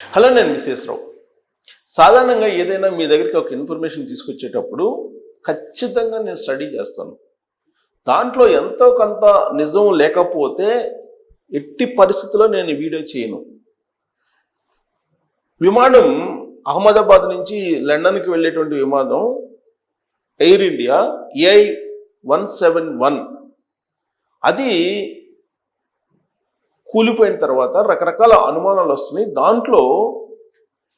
Hello నేను విశేషరావు రావు. సాధారణంగా ఏదైనా మీ దగ్గరికి ఒక ఇన్ఫర్మేషన్ తీసుకొచ్చేటప్పుడు ఖచ్చితంగా నేను స్టడీ చేస్తాను. దాంట్లో ఎంతో కొంత నిజం లేకపోతే ఎట్టి పరిస్థితుల్లో నేను వీడియో చేయను. విమానం అహ్మదాబాద్ నుంచి లండన్కి వెళ్ళేటువంటి విమానం Air India AI one seven one. అది కూలిపోయిన తర్వాత రకరకాల అనుమానాలు వస్తున్నాయి. దాంట్లో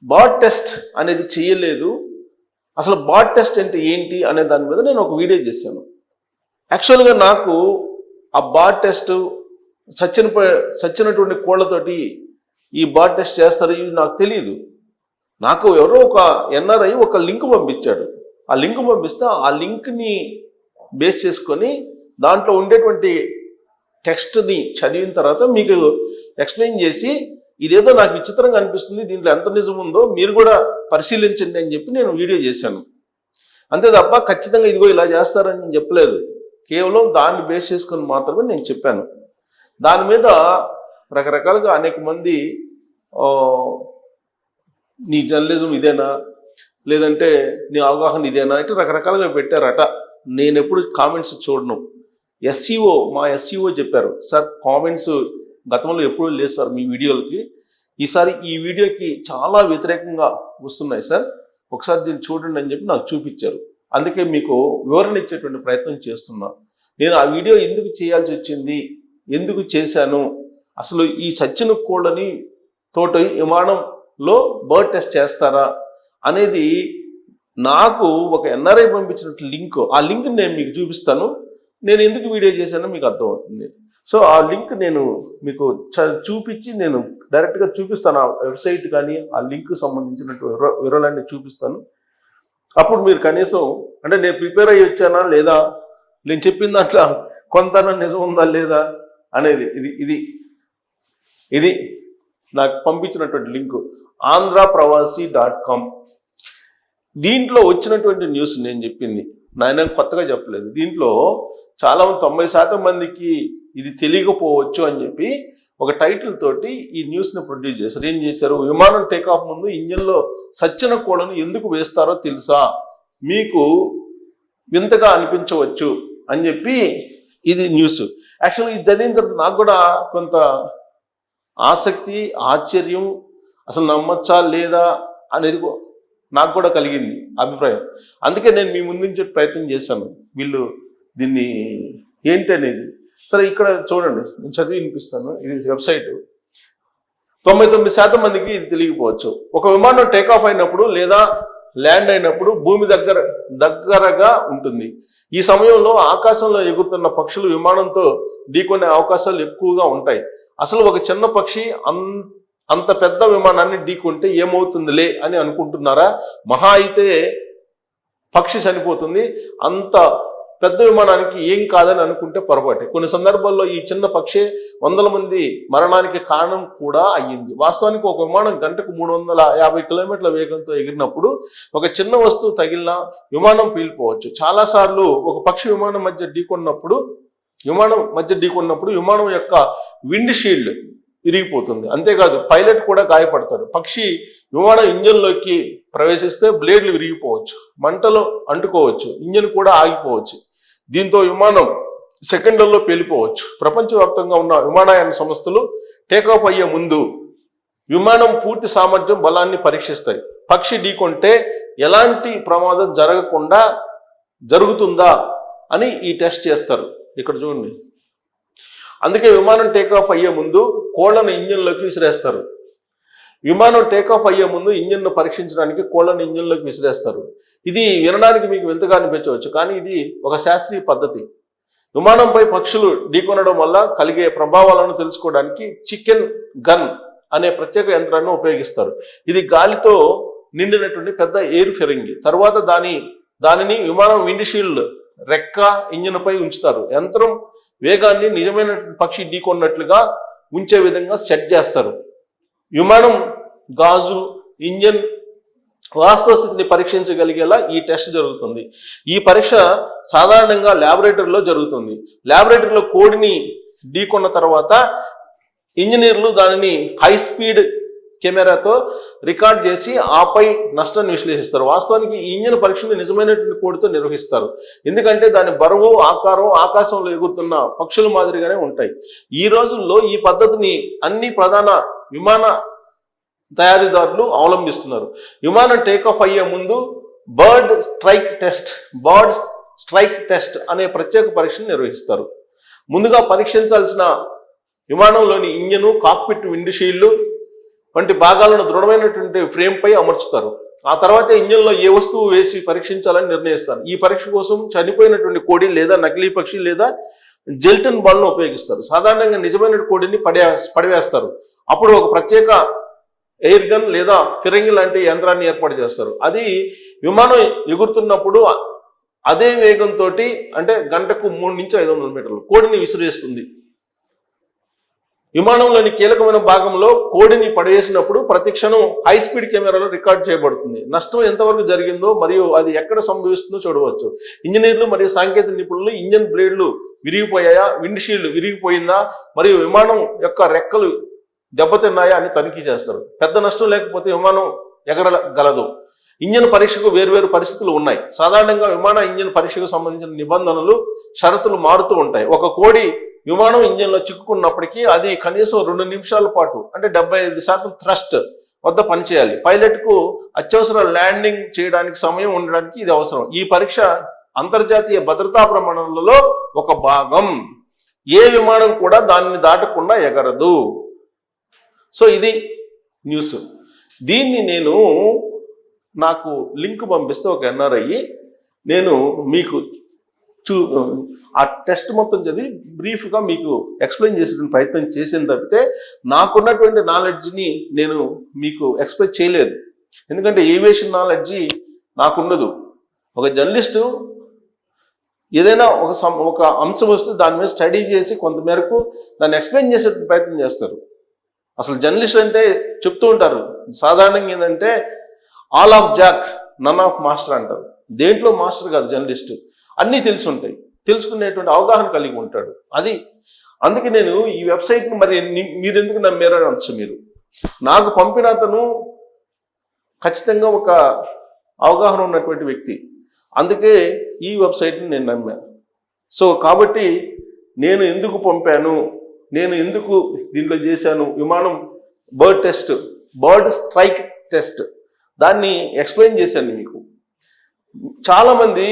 బాడ్ టెస్ట్ అనేది చేయలేదు. అసలు బాడ్ టెస్ట్ అంటే ఏంటి అనే దాని మీద నేను ఒక వీడియో చేశాను. యాక్చువల్గా నాకు ఆ బాడ్ టెస్ట్ సచ్చిన సచ్చినటువంటి కోళ్ళతోటి ఈ బాడ్ టెస్ట్ చేస్తారు ఇవి నాకు తెలియదు నాకు ఎవరో ఒక ఎన్ఆర్ఐ ఒక లింక్ పంపించాడు. ఆ లింక్ పంపిస్తే ఆ లింక్ని బేస్ చేసుకొని దాంట్లో ఉండేటువంటి టెక్స్ట్ని చదివిన తర్వాత మీకు ఎక్స్ప్లెయిన్ చేసి ఇదేదో నాకు విచిత్రంగా అనిపిస్తుంది దీంట్లో ఎంత నిజం ఉందో మీరు కూడా పరిశీలించండి అని చెప్పి నేను వీడియో చేశాను. అంతే తప్ప ఖచ్చితంగా ఇదిగో ఇలా చేస్తారని నేను చెప్పలేదు. కేవలం దాన్ని బేస్ చేసుకొని మాత్రమే నేను చెప్పాను. దాని మీద రకరకాలుగా అనేక మంది నీ జర్నలిజం ఇదేనా? లేదంటే నీ అవగాహన ఇదేనా? అంటే రకరకాలుగా పెట్టారట. నేను ఎప్పుడు కామెంట్స్ చూడను. ఎస్సీఓ మా ఎస్సీఓ చెప్పారు సార్ కామెంట్స్ గతంలో ఎప్పుడూ లేదు సార్ మీ వీడియోలకి. ఈసారి ఈ వీడియోకి చాలా వ్యతిరేకంగా వస్తున్నాయి సార్. ఒకసారి దీన్ని చూడండి అని చెప్పి నాకు చూపించారు. అందుకే మీకు వివరణ ఇచ్చేటువంటి ప్రయత్నం చేస్తున్నా. నేను ఆ వీడియో ఎందుకు చేయాల్సి వచ్చింది? ఎందుకు చేశాను? అసలు ఈ సచ్చిన కోళ్ళని తోటి విమానంలో బర్డ్ టెస్ట్ చేస్తారా? అనేది నాకు ఒక ఎన్ఆర్ఐ పంపించినట్టు లింక్. ఆ లింక్ నేను మీకు చూపిస్తాను. నేను ఎందుకు వీడియో చేశానో మీకు అర్థమవుతుంది. సో ఆ లింక్ నేను మీకు చ- చూపించి నేను డైరెక్ట్గా చూపిస్తాను. ఆ వెబ్సైట్ కానీ ఆ లింక్ సంబంధించినట్టు వివరాలన్నీ చూపిస్తాను. అప్పుడు మీరు కనీసం అంటే నేను ప్రిపేర్ అయ్యి వచ్చానా లేదా? నేను చెప్పిన దాంట్లో కొంత నిజం ఉందా లేదా అనేది ఇది ఇది ఇది నాకు పంపించినటువంటి link. Andhra Pravasi dot com. దీంట్లో వచ్చినటువంటి న్యూస్ నేను చెప్పింది. నాయన కొత్తగా చెప్పలేదు. దీంట్లో చాలా తొంభై శాతం మందికి ఇది తెలియకపోవచ్చు అని చెప్పి ఒక టైటిల్ తోటి ఈ న్యూస్ని ప్రొడ్యూస్ చేశారు. ఏం చేశారు? విమానం టేకాఫ్ ముందు ఇంజన్లో సచ్చిన కూడను ఎందుకు వేస్తారో తెలుసా? మీకు వింతగా అనిపించవచ్చు అని చెప్పి ఇది న్యూస్ యాక్చువల్గా ఇది జరిగిన తర్వాత నాకు కూడా కొంత ఆసక్తి ఆశ్చర్యం అసలు నమ్మచ్చా లేదా అనేది నాకు కూడా కలిగింది అభిప్రాయం. అందుకే నేను మీ ముందు నుంచి ప్రయత్నం చేశాను. వీళ్ళు దీన్ని ఏంటి అనేది సరే ఇక్కడ చూడండి. నేను చదివి వినిపిస్తాను. ఇది వెబ్సైట్. తొంభై తొమ్మిది శాతం మందికి ఇది తెలియకపోవచ్చు. ఒక విమానం టేకాఫ్ అయినప్పుడు లేదా ల్యాండ్ అయినప్పుడు భూమి దగ్గర దగ్గరగా ఉంటుంది. ఈ సమయంలో ఆకాశంలో ఎగురుతున్న పక్షులు విమానంతో ఢీకొనే అవకాశాలు ఎక్కువగా ఉంటాయి. అసలు ఒక చిన్న పక్షి అంత పెద్ద విమానాన్ని ఢీకొంటే ఏమవుతుందిలే అని అనుకుంటున్నారా? మహా అయితే పక్షి చనిపోతుంది. అంత పెద్ద విమానానికి ఏం కాదని అనుకుంటే పొరపాటే. కొన్ని సందర్భాల్లో ఈ చిన్న పక్షే వందల మంది మరణానికి కారణం కూడా అయ్యింది. వాస్తవానికి ఒక విమానం గంటకు మూడు వందల యాభై కిలోమీటర్ల వేగంతో ఎగిరినప్పుడు ఒక చిన్న వస్తువు తగిలిన విమానం పీలిపోవచ్చు. చాలాసార్లు ఒక పక్షి విమానం మధ్య ఢీకొన్నప్పుడు విమానం మధ్య ఢీకొన్నప్పుడు విమానం యొక్క విండ్ షీల్డ్ విరిగిపోతుంది అంతేకాదు పైలట్ కూడా గాయపడతాడు. పక్షి విమానం ఇంజన్లోకి ప్రవేశిస్తే బ్లేడ్లు విరిగిపోవచ్చు. మంటలు అంటుకోవచ్చు. ఇంజన్ కూడా ఆగిపోవచ్చు. దీంతో విమానం సెకండ్లలో పేలిపోవచ్చు. ప్రపంచవ్యాప్తంగా ఉన్న విమానయాన సంస్థలు టేకాఫ్ అయ్యే ముందు విమానం పూర్తి సామర్థ్యం బలాన్ని పరీక్షిస్తాయి. పక్షి ఢీకొంటే ఎలాంటి ప్రమాదం జరగకుండా జరుగుతుందా అని ఈ టెస్ట్ చేస్తారు. ఇక్కడ చూడండి. అందుకే విమానం టేకాఫ్ అయ్యే ముందు కోళ్ళను ఇంజన్లోకి విసిరేస్తారు. విమానం టేకాఫ్ అయ్యే ముందు ఇంజన్ను పరీక్షించడానికి కోళ్ళను ఇంజిన్లోకి విసిరేస్తారు. ఇది వినడానికి మీకు వింతగా అనిపించవచ్చు కానీ ఇది ఒక శాస్త్రీయ పద్ధతి. విమానంపై పక్షులు ఢీకొనడం వల్ల కలిగే ప్రభావాలను తెలుసుకోవడానికి చికెన్ గన్ అనే ప్రత్యేక యంత్రాన్ని ఉపయోగిస్తారు. ఇది గాలితో నిండినటువంటి పెద్ద ఎయిర్ ఫిరంగి. తర్వాత దాని దానిని విమానం విండిషీల్డ్ రెక్క ఇంజిన్పై ఉంచుతారు. యంత్రం వేగాన్ని నిజమైన పక్షి ఢీకొన్నట్లుగా ఉంచే విధంగా సెట్ చేస్తారు. విమానం గాజు ఇంజన్ వాస్తవ స్థితిని పరీక్షించగలిగేలా ఈ టెస్ట్ జరుగుతుంది. ఈ పరీక్ష సాధారణంగా ల్యాబొరేటరీలో జరుగుతుంది. ల్యాబొరేటరీలో కోడిని ఢీకొన్న తర్వాత ఇంజనీర్లు దానిని హై స్పీడ్ కెమెరాతో రికార్డ్ చేసి ఆపై నష్టాన్ని విశ్లేషిస్తారు. వాస్తవానికి ఈ ఇంజన్ పరీక్షను నిజమైనటువంటి కోడితో నిర్వహిస్తారు. ఎందుకంటే దాని బరువు ఆకారం ఆకాశంలో ఎగురుతున్న పక్షుల మాదిరిగానే ఉంటాయి. ఈ రోజుల్లో ఈ పద్ధతిని అన్ని ప్రధాన విమాన తయారీదారులు అవలంబిస్తున్నారు. విమానం టేకాఫ్ అయ్యే ముందు bird strike test bird strike test అనే ప్రత్యేక పరీక్షను నిర్వహిస్తారు. ముందుగా పరీక్షించాల్సిన విమానంలోని ఇంజను కాక్పిట్ విండ్షీల్డ్ వంటి భాగాలను దృఢమైనటువంటి ఫ్రేమ్పై అమర్చుతారు. ఆ తర్వాత ఇంజన్లో ఏ వస్తువు వేసి పరీక్షించాలని నిర్ణయిస్తారు. ఈ పరీక్ష కోసం చనిపోయినటువంటి కోడి లేదా నకిలీ పక్షి లేదా జెల్టన్ బాల్ను ఉపయోగిస్తారు. సాధారణంగా నిజమైన కోడిని పడే పడివేస్తారు. అప్పుడు ఒక ప్రత్యేక ఎయిర్ గన్ లేదా ఫిరంగి లాంటి యంత్రాన్ని ఏర్పాటు చేస్తారు. అది విమానం ఎగురుతున్నప్పుడు అదే వేగంతో అంటే గంటకు మూడు నుంచి ఐదు వందల మీటర్లు కోడిని విసిరేస్తుంది. విమానంలోని కీలకమైన భాగంలో కోడిని పడవేసినప్పుడు ప్రతి క్షణం హై స్పీడ్ కెమెరాలో రికార్డ్ చేయబడుతుంది. నష్టం ఎంతవరకు జరిగిందో మరియు అది ఎక్కడ సంభవిస్తుందో చూడవచ్చు. ఇంజనీర్లు మరియు సాంకేతిక నిపుణులు ఇంజన్ బ్లేడ్లు విరిగిపోయాయా? విండ్షీల్డ్ విరిగిపోయిందా? మరియు విమానం యొక్క రెక్కలు దెబ్బతిన్నాయా అని తనిఖీ చేస్తారు. పెద్ద నష్టం లేకపోతే విమానం ఎగరగలదు. ఇంజన్ పరీక్షకు వేర్వేరు పరిస్థితులు ఉన్నాయి. సాధారణంగా విమాన ఇంజన్ పరీక్షకు సంబంధించిన నిబంధనలు షరతులు మారుతూ ఉంటాయి. ఒక కోడి విమానం ఇంజన్లో చిక్కుకున్నప్పటికీ అది కనీసం రెండు నిమిషాల పాటు అంటే డెబ్బై ఐదు శాతం థ్రస్ట్ వద్ద పనిచేయాలి. పైలట్కు అత్యవసర ల్యాండింగ్ చేయడానికి సమయం ఉండడానికి ఇది అవసరం. ఈ పరీక్ష అంతర్జాతీయ భద్రతా ప్రమాణాలలో ఒక భాగం. ఏ విమానం కూడా దానిని దాటకుండా ఎగరదు. సో ఇది న్యూస్. దీన్ని నేను నాకు లింక్ పంపిస్తే ఒక ఎన్ఆర్ఐ నేను మీకు చూ ఆ టెస్ట్ మొత్తం చదివి బ్రీఫ్గా మీకు ఎక్స్ప్లెయిన్ చేసేటువంటి ప్రయత్నం చేసిన తప్పితే నాకున్నటువంటి నాలెడ్జ్ని నేను మీకు ఎక్స్ప్లెయిన్ చేయలేదు. ఎందుకంటే ఏవియేషన్ నాలెడ్జి నాకుండదు. ఒక జర్నలిస్టు ఏదైనా ఒక సం ఒక అంశం వస్తే దాని మీద స్టడీ చేసి కొంతమేరకు దాన్ని ఎక్స్ప్లెయిన్ చేసే ప్రయత్నం చేస్తారు. అసలు జర్నలిస్ట్ అంటే చెప్తూ ఉంటారు సాధారణంగా ఏంటంటే all of jack none of master అంటారు. దేంట్లో మాస్టర్ కాదు జర్నలిస్ట్. అన్నీ తెలిసి ఉంటాయి. తెలుసుకునేటువంటి అవగాహన కలిగి ఉంటాడు. అది అందుకే నేను ఈ వెబ్సైట్ని మరి మీరెందుకు మీరు ఎందుకు నమ్మారు అని అనొచ్చు మీరు. నాకు పంపిన అతను ఖచ్చితంగా ఒక అవగాహన ఉన్నటువంటి వ్యక్తి. అందుకే ఈ వెబ్సైట్ని నేను నమ్మాను సో కాబట్టి నేను ఎందుకు పంపాను? నేను ఎందుకు దీంట్లో చేశాను? విమానం bird test bird strike test. దాన్ని ఎక్స్ప్లెయిన్ చేశాను మీకు. చాలామంది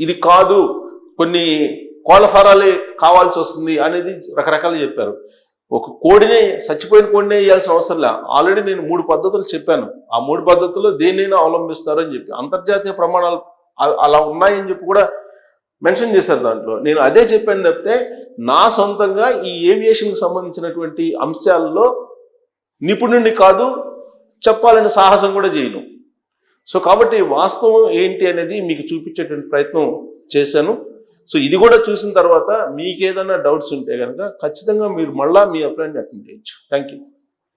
ఇది కాదు కొన్ని కోళ్ళఫారాలే కావాల్సి వస్తుంది అనేది రకరకాలు చెప్పారు. ఒక కోడిని చచ్చిపోయిన కోడినే వేయాల్సిన అవసరం లే. ఆల్రెడీ నేను మూడు పద్ధతులు చెప్పాను. ఆ మూడు పద్ధతుల్లో దేన్నైనా అవలంబిస్తారు అని చెప్పి. అంతర్జాతీయ ప్రమాణాలు అలా ఉన్నాయని చెప్పి కూడా మెన్షన్ చేశారు దాంట్లో. నేను అదే చెప్పాను తప్పితే నా సొంతంగా ఈ ఏవియేషన్కి సంబంధించినటువంటి అంశాల్లో నిపుణుడిని కాదు చెప్పాలనే సాహసం కూడా చేయను. సో కాబట్టి వాస్తవం ఏంటి అనేది మీకు చూపించేటువంటి ప్రయత్నం చేశాను. సో ఇది కూడా చూసిన తర్వాత మీకు ఏదైనా డౌట్స్ ఉంటే కనుక ఖచ్చితంగా మీరు మళ్ళా మీ అభిప్రాయం వ్యక్తం చేయొచ్చు. Thank you